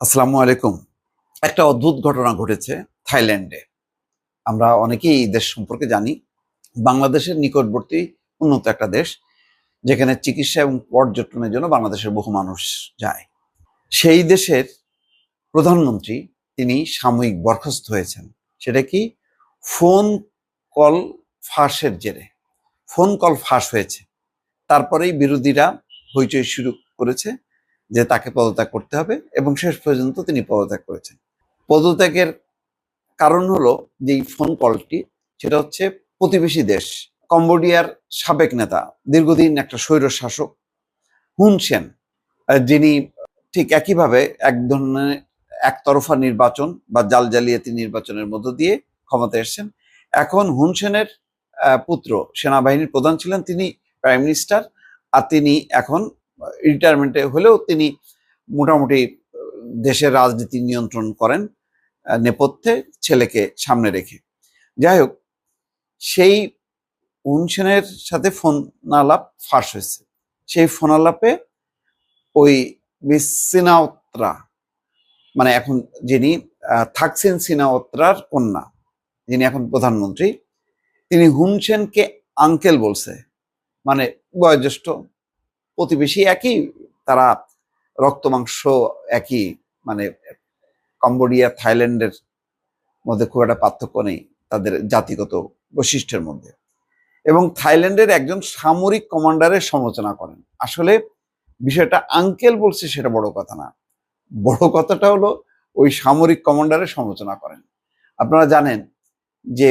আসসালামু আলাইকুম। একটা অদ্ভুত ঘটনা ঘটেছে থাইল্যান্ডে। আমরা অনেকেই এই দেশ সম্পর্কে জানি। বাংলাদেশের নিকটবর্তী উন্নত একটা দেশ, যেখানে চিকিৎসা এবং পর্যটনের জন্য বাংলাদেশের বহু মানুষ যায়। সেই দেশের প্রধানমন্ত্রী, তিনি সাময়িক বরখাস্ত হয়েছেন। সেটা কি? ফোন কল ফাঁসের জেরে। ফোন কল ফাঁস হয়েছে। তারপরেই বিরোধীরা হইচই শুরু করেছে। যে তাকে পদত্যাগ করতে হবে এবং শেষ পর্যন্ত তিনি পদত্যাগ করেছেন। পদত্যাগের কারণ হলো যে ফোন কলটি সেটা হচ্ছে প্রতিবেশী দেশ, কম্বোডিয়ার সাবেক নেতা, দীর্ঘদিন একটা স্বৈর শাসক, হুন সেন যিনি ঠিক একইভাবে এক ধরনের একতরফা নির্বাচন বা জাল জালিয়াতি নির্বাচনের মধ্য দিয়ে ক্ষমতা এসেছেন। এখন হুন সেনের পুত্র, সেনাবাহিনীর প্রধান ছিলেন তিনি, প্রাইম মিনিস্টার, আর তিনি এখন রিটায়ারমেন্টে হলেও তিনি মোটামুটি দেশের রাজনীতি নিয়ন্ত্রণ করেন নেপথ্যে ছেলেকে সামনে রেখে। যাই হোক, সেই উনসেনের সাথে ফোন আলাপ ফাঁস হয়েছে। সেই ফোন আলাপে ওই মিস মানে এখন যিনি থাকসিন সিনাওত্রার কন্যা, যিনি এখন প্রধানমন্ত্রী, তিনি হুনসেনকে আঙ্কেল বলছে। মানে বয়োজ্যেষ্ঠ প্রতিবেশী একই, তারা রক্ত মাংস একই মানে কম্বোডিয়া, থাইল্যান্ডের মধ্যে খুব একটা পার্থক্য নেই তাদের জাতিগত বৈশিষ্ট্যের মধ্যে। এবং থাইল্যান্ডের একজন সামরিক কমান্ডারের সমালোচনা করেন। আসলে বিষয়টা আঙ্কেল বলছে সেটা বড় কথা না। বড় কথাটা হলো ওই সামরিক কমান্ডারের সমালোচনা করেন। আপনারা জানেন যে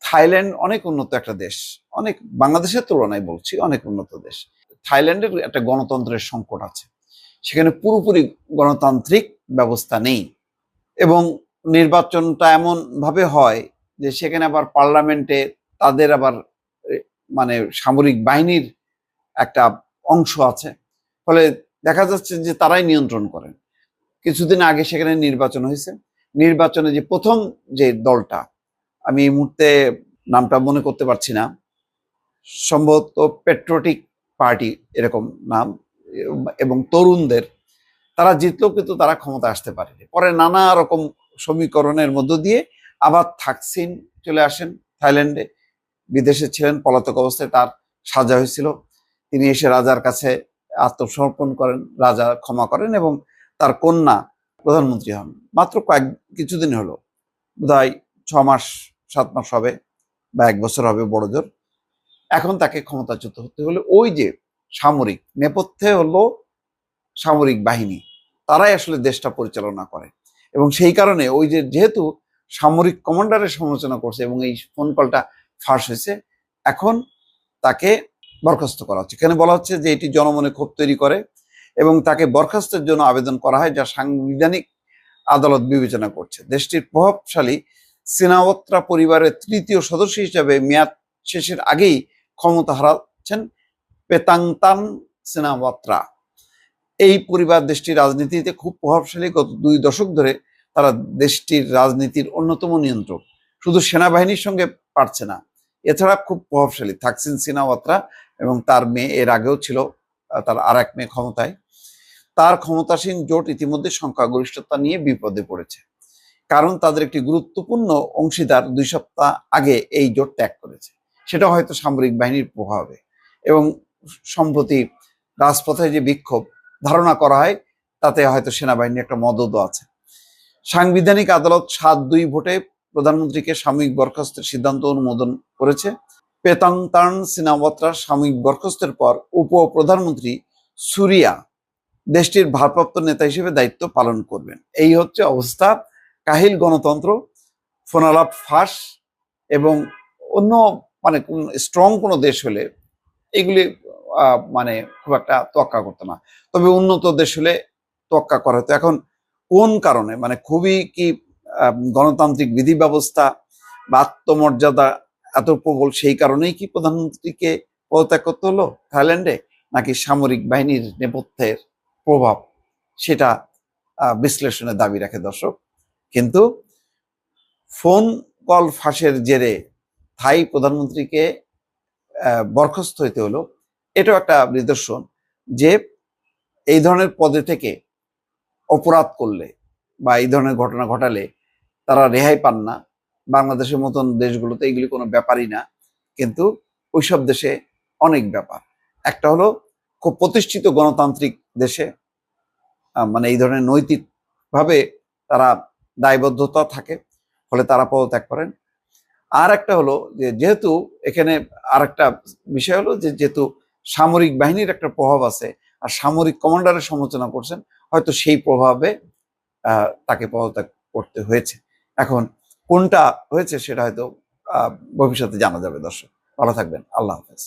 থাইল্যান্ড অনেক উন্নত একটা দেশ। অনেক, বাংলাদেশের তুলনায় বলছি অনেক উন্নত দেশ। থাইল্যান্ডের একটা গণতন্ত্রের সংকট আছে। সেখানে পুরোপুরি গণতান্ত্রিক ব্যবস্থা নেই এবং নির্বাচনটা এমন ভাবে হয় যে সেখানে আবার পার্লামেন্টে তাদের আবার মানে সামরিক বাহিনীর একটা অংশ আছে। ফলে দেখা যাচ্ছে যে তারাই নিয়ন্ত্রণ করেন। কিছুদিন আগে সেখানে নির্বাচন হয়েছে। নির্বাচনে যে প্রথম যে দলটা, আমি এই মুহূর্তে নামটা মনে করতে পারছি না। সম্ভবত পেট্রোটিক পার্টি এরকম নাম, এবং তরুণদের, তারা জিতলেও কিন্তু তারা ক্ষমতা আসতে পারেনি। পরে নানা রকম সমীকরণের মধ্য দিয়ে আবার থাকসিন চলে আসেন থাইল্যান্ডে। বিদেশে ছিলেন, পলাতক অবস্থায় তার সাজা হয়েছিল। তিনি এসে রাজার কাছে আত্মসমর্পণ করেন, রাজা ক্ষমা করেন এবং তার কন্যা প্রধানমন্ত্রী হন। মাত্র কয়েক, কিছুদিন হলো, বোধহয় ছ মাস, সাত মাস হবে বা এক বছর হবে বড় জোর এখন তাকে ক্ষমতাচ্যুত হতে হলে ওই যে সামরিক নেপথ্যে হলো সামরিক বাহিনী, তারাই আসলে দেশটা পরিচালনা করে। এবং সেই কারণে ওই যে যেহেতু সামরিক কমান্ডারের সমালোচনা করছে এবং এই ফোন কলটা ফাঁস হয়েছে, এখন তাকে বরখাস্ত করা হচ্ছে। এখানে বলা হচ্ছে যে এটি জনমনে ক্ষোভ তৈরি করে এবং তাকে বরখাস্তের জন্য আবেদন করা হয় যা সাংবিধানিক আদালত বিবেচনা করছে। দেশটির প্রভাবশালী সিনাওত্রা পরিবারের তৃতীয় সদস্য হিসাবে মেয়াদ শেষের আগেই ক্ষমতা হারাচ্ছেন পেতাংতান সিনাওয়াত্রা। এই পরিবার দেশটির রাজনীতিতে খুব প্রভাবশালী গত দুই দশক ধরে তারা দেশটির রাজনীতির অন্যতম নিয়ন্ত্রক। শুধু সেনাবাহিনীর সঙ্গে পারছে না, এছাড়া খুব প্রভাবশালী থাকসিন সিনাওয়াত্রা এবং তার মেয়ে এর আগেও ছিল তার আর এক মেয়ে ক্ষমতায়। তার ক্ষমতাসীন জোট ইতিমধ্যে সংখ্যাগরিষ্ঠতা নিয়ে বিপদে পড়েছে। কারণ তাদের একটি গুরুত্বপূর্ণ অংশীদার দুই সপ্তাহ আগে এই জোট ত্যাগ করেছে। সেটা হয়তো সামরিক বাহিনীর প্রভাবে এবং সম্প্রতি রাজপথে যে বিক্ষোভ ধারণা করা হয়, তাতে হয়তো সেনাবাহিনীর একটা মদতও আছে। সাংবিধানিক আদালত সাত দুই ভোটে প্রধানমন্ত্রীকে সাময়িক বরখাস্তের সিদ্ধান্ত অনুমোদন করেছে। পেতাংতান সিনাওয়াত্রার সাময়িক বরখাস্তের পর উপ প্রধানমন্ত্রী সুরিয়া দেশটির ভারপ্রাপ্ত নেতা হিসেবে দায়িত্ব পালন করবেন। এই হচ্ছে অবস্থা। কাহিল গণতন্ত্র, ফোনালাপ ফাঁস এবং অন্য মানে কোন স্ট্রং কোনো দেশ হলে এগুলি মানে খুব একটা তোয়াক্কা করতো না। তবে উন্নত দেশ হলে তোয়াক্কা করা হতো। এখন কোন কারণে? মানে খুবই কি গণতান্ত্রিক বিধি ব্যবস্থা বা আত্মমর্যাদা এত প্রবল সেই কারণেই কি প্রধানমন্ত্রীকে পদত্যাগ করতে হলো থাইল্যান্ডে? নাকি সামরিক বাহিনীর নেপথ্যের প্রভাব সেটা বিশ্লেষণের দাবি রাখে দর্শক। কিন্তু ফোন কল ফাঁসের জেরে থাই প্রধানমন্ত্রীকে বরখাস্ত হইতে হলো, এটাও একটা নিদর্শন যে এই ধরনের পদে থেকে অপরাধ করলে বা এই ধরনের ঘটনা ঘটালে তারা রেহাই পান না। বাংলাদেশের মতন দেশগুলোতে এগুলি কোনো ব্যাপারই না, কিন্তু ওইসব দেশে অনেক ব্যাপার। একটা হলো খুব প্রতিষ্ঠিত গণতান্ত্রিক দেশে মানে এই ধরনের নৈতিকভাবে তারা দায়বদ্ধতা থাকে, ফলে তারা পদত্যাগ করেন। আর একটা হলো যেহেতু এখানে আর একটা বিষয় হলো যে যেহেতু সামরিক বাহিনীর একটা প্রভাব আছে আর সামরিক কমান্ডারের সমালোচনা করছেন, হয়তো সেই প্রভাবে তাকে পদত্যাগ করতে হয়েছে। এখন কোনটা হয়েছে সেটা হয়তো ভবিষ্যতে জানা যাবে দর্শক। ভালো থাকবেন। আল্লাহ হাফেজ।